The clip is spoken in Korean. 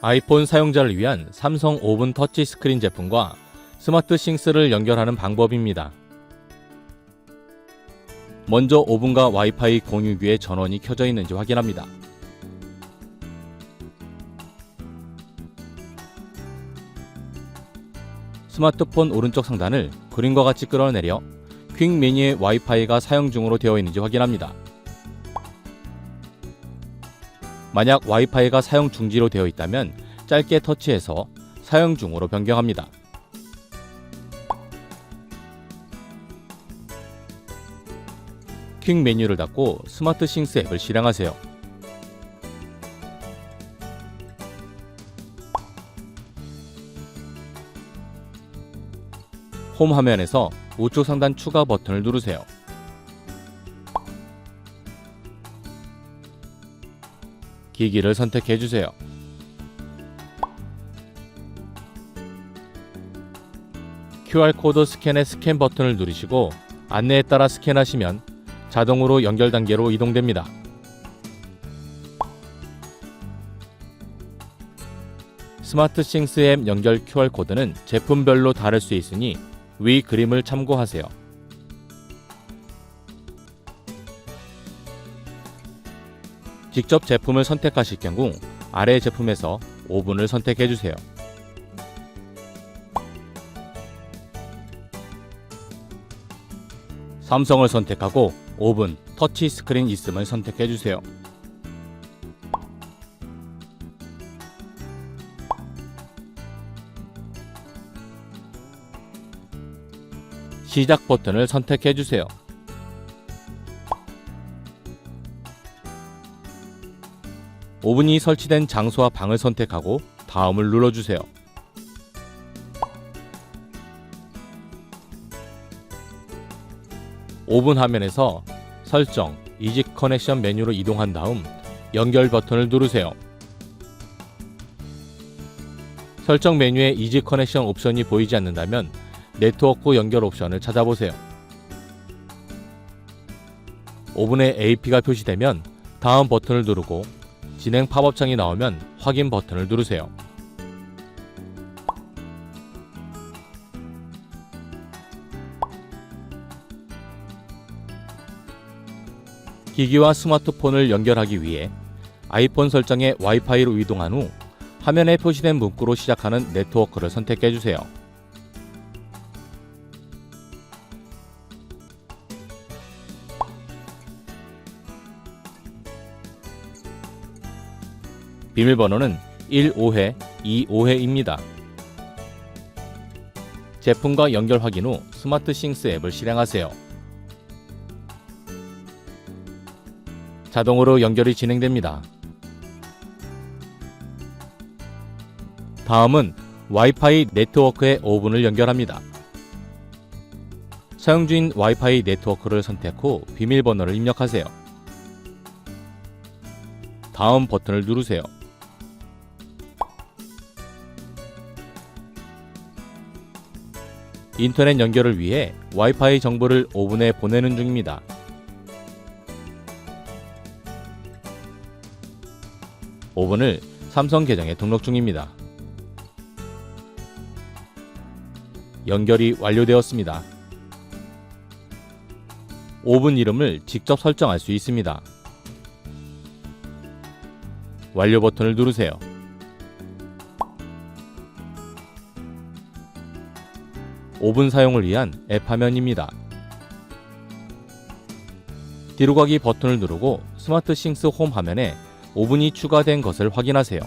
아이폰 사용자를 위한 삼성 오븐 터치 스크린 제품과 스마트 싱스를 연결하는 방법입니다. 먼저 오븐과 와이파이 공유기의 전원이 켜져 있는지 확인합니다. 스마트폰 오른쪽 상단을 그림과 같이 끌어내려 퀵 메뉴의 와이파이가 사용 중으로 되어 있는지 확인합니다. 만약 와이파이가 사용 중지로 되어 있다면 짧게 터치해서 사용 중으로 변경합니다. 퀵 메뉴를 닫고 스마트 싱스 앱을 실행하세요. 홈 화면에서 우측 상단 추가 버튼을 누르세요. 기기를 선택해 주세요. QR코드 스캔의 스캔 버튼을 누르시고 안내에 따라 스캔하시면 자동으로 연결 단계로 이동됩니다. 스마트 싱스 앱 연결 QR코드는 제품별로 다를 수 있으니 위 그림을 참고하세요. 직접 제품을 선택하실 경우 아래 제품에서 오븐을 선택해 주세요. 삼성을 선택하고 오븐, 터치 스크린 있음을 선택해 주세요. 시작 버튼을 선택해 주세요. 오븐이 설치된 장소와 방을 선택하고 다음을 눌러주세요. 오븐 화면에서 설정, 이지 커넥션 메뉴로 이동한 다음 연결 버튼을 누르세요. 설정 메뉴에 이지 커넥션 옵션이 보이지 않는다면 네트워크 연결 옵션을 찾아보세요. 오븐에 AP가 표시되면 다음 버튼을 누르고 진행 팝업창이 나오면 확인 버튼을 누르세요. 기기와 스마트폰을 연결하기 위해 아이폰 설정에 와이파이로 이동한 후 화면에 표시된 문구로 시작하는 네트워크를 선택해 주세요. 비밀번호는 15회, 25회입니다. 제품과 연결 확인 후 스마트 싱스 앱을 실행하세요. 자동으로 연결이 진행됩니다. 다음은 와이파이 네트워크의 오븐을 연결합니다. 사용 중인 와이파이 네트워크를 선택 후 비밀번호를 입력하세요. 다음 버튼을 누르세요. 인터넷 연결을 위해 와이파이 정보를 오븐에 보내는 중입니다. 오븐을 삼성 계정에 등록 중입니다. 연결이 완료되었습니다. 오븐 이름을 직접 설정할 수 있습니다. 완료 버튼을 누르세요. 오븐 사용을 위한 앱 화면입니다. 뒤로 가기 버튼을 누르고 스마트 싱스 홈 화면에 오븐이 추가된 것을 확인하세요.